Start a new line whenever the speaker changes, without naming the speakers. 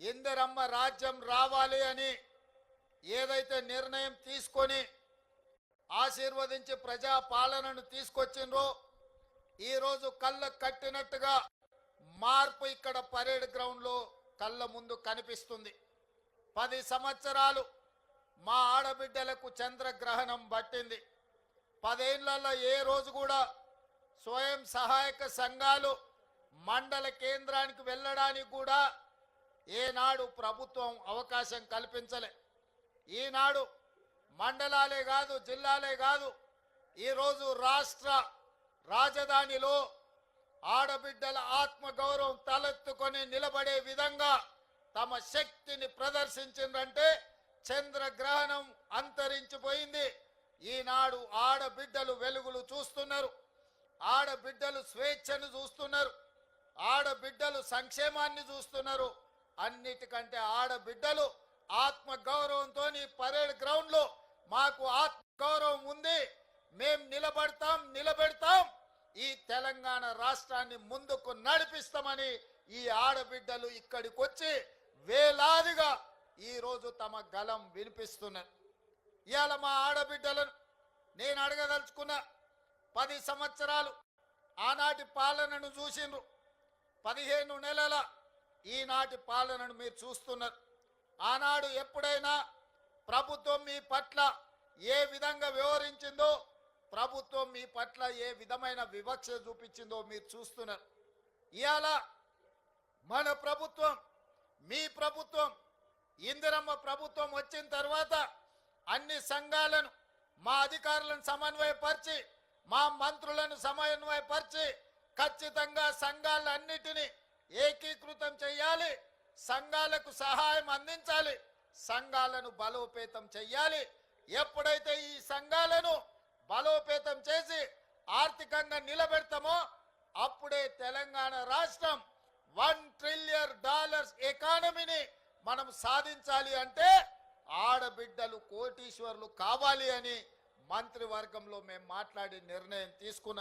ఇందిరమ్మ రాజ్యం రావాలి అని ఏదైతే నిర్ణయం తీసుకొని ఆశీర్వదించి ప్రజా పాలనను తీసుకొచ్చిండ్రో ఈరోజు కళ్ళ కట్టినట్టుగా మార్పు ఇక్కడ పరేడ్ గ్రౌండ్లో కళ్ళ ముందు కనిపిస్తుంది. పది సంవత్సరాలు మా ఆడబిడ్డలకు చంద్రగ్రహణం పట్టింది. పదేళ్ళలో ఏ రోజు కూడా స్వయం సహాయక సంఘాలు మండల కేంద్రానికి వెళ్ళడానికి కూడా ఏనాడు ప్రభుత్వం అవకాశం కల్పించలే. ఈనాడు మండలాలే కాదు జిల్లాలే కాదు ఈరోజు రాష్ట్ర రాజధానిలో ఆడబిడ్డల ఆత్మగౌరవం తలెత్తుకొని నిలబడే విధంగా తమ శక్తిని ప్రదర్శించిందంటే చంద్రగ్రహణం అంతరించిపోయింది. ఈనాడు ఆడబిడ్డలు వెలుగులు చూస్తున్నారు. ఆడబిడ్డలు స్వేచ్ఛను చూస్తున్నారు. ఆడబిడ్డలు సంక్షేమాన్ని చూస్తున్నారు. అన్నిటికంటే ఆడబిడ్డలు ఆత్మ గౌరవంతో పరేడ్ గ్రౌండ్లో మాకు ఆత్మ గౌరవం ఉంది. మేం నిలబడతాం నిలబెడతాం. ఈ తెలంగాణ రాష్ట్రాన్ని ముందుకు నడిపిస్తామని ఈ ఆడబిడ్డలు ఇక్కడికి వచ్చి వేలాదిగా ఈరోజు తమ గలం వినిపిస్తున్నారు. ఇవాళ మా ఆడబిడ్డలను నేను అడగదలుచుకున్న పది సంవత్సరాలు ఆనాటి పాలనను చూసిండ్రు. పదిహేను నెలల ఈనాటి పాలనను మీరు చూస్తున్నారు. ఆనాడు ఎప్పుడైనా ప్రభుత్వం మీ పట్ల ఏ విధంగా వ్యవహరించిందో ప్రభుత్వం మీ పట్ల ఏ విధమైన వివక్ష చూపించిందో మీరు చూస్తున్నారు. ఇవాళ మన ప్రభుత్వం మీ ప్రభుత్వం ఇందిరమ్మ ప్రభుత్వం వచ్చిన తర్వాత అన్ని సంఘాలను మా అధికారులను సమన్వయపరిచి మా మంత్రులను సమన్వయపరిచి ఖచ్చితంగా సంఘాలన్నిటి చేయాలి. సంఘాలకు సహాయం అందించాలి. సంఘాలను బలోపేతం చెయ్యాలి. ఎప్పుడైతే ఈ సంఘాలను బలోపేతం చేసి ఆర్థికంగా నిలబెడతామో అప్పుడే తెలంగాణ రాష్ట్రం వన్ ట్రిలియన్ డాలర్స్ ఎకానమీని మనం సాధించాలి అంటే ఆడబిడ్డలు కోటీశ్వర్లు కావాలి అని మంత్రివర్గంలో మేము మాట్లాడి నిర్ణయం తీసుకున్నాం.